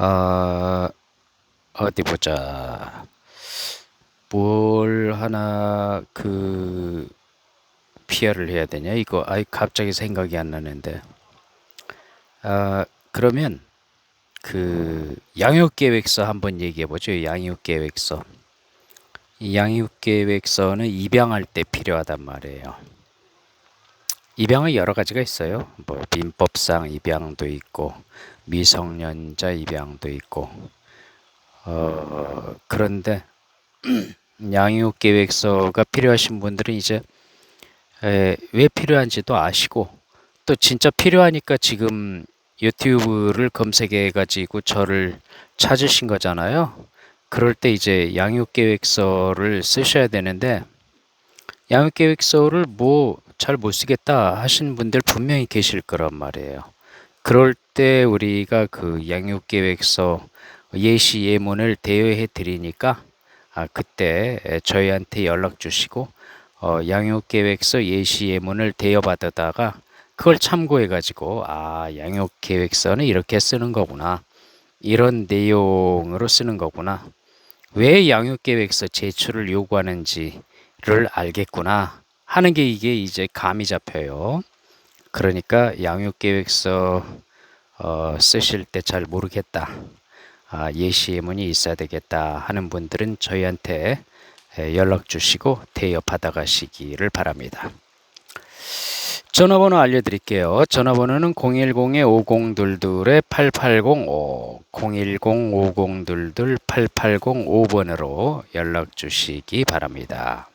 어, 어디 보자. 뭘 하나 그 피아를 해야 되냐? 이거 아이 갑자기 생각이 안 나는데. 아, 그러면 그 양육 계획서 한번 얘기해 보죠. 양육 계획서. 이 양육 계획서는 입양할 때 필요하단 말이에요. 입양은 여러 가지가 있어요. 뭐 민법상 입양도 있고 미성년자 입양도 있고 어, 그런데 양육 계획서가 필요하신 분들은 이제 에, 왜 필요한지도 아시고 또 진짜 필요하니까 지금 유튜브를 검색해 가지고 저를 찾으신 거잖아요. 그럴 때 이제 양육 계획서를 쓰셔야 되는데 양육 계획서를 뭐 잘 못 쓰겠다 하시는 분들 분명히 계실 거란 말이에요. 그럴 때 우리가 그 양육 계획서 예시 예문을 대여해 드리니까 아 그때 에, 저희한테 연락 주시고 어, 양육 계획서 예시 예문을 대여 받아다가 그걸 참고해 가지고 아 양육 계획서는 이렇게 쓰는 거구나. 이런 내용으로 쓰는 거구나. 왜 양육 계획서 제출을 요구하는지를 알겠구나 하는 게 이게 이제 감이 잡혀요. 그러니까 양육 계획서 어, 쓰실 때 잘 모르겠다. 아, 예시 예문이 있어야 되겠다 하는 분들은 저희한테 에, 연락 주시고 대여 받아 가시기를 바랍니다. 전화번호 알려드릴게요. 전화번호는 010-5022-8805, 010-5022-8805번으로 연락 주시기 바랍니다.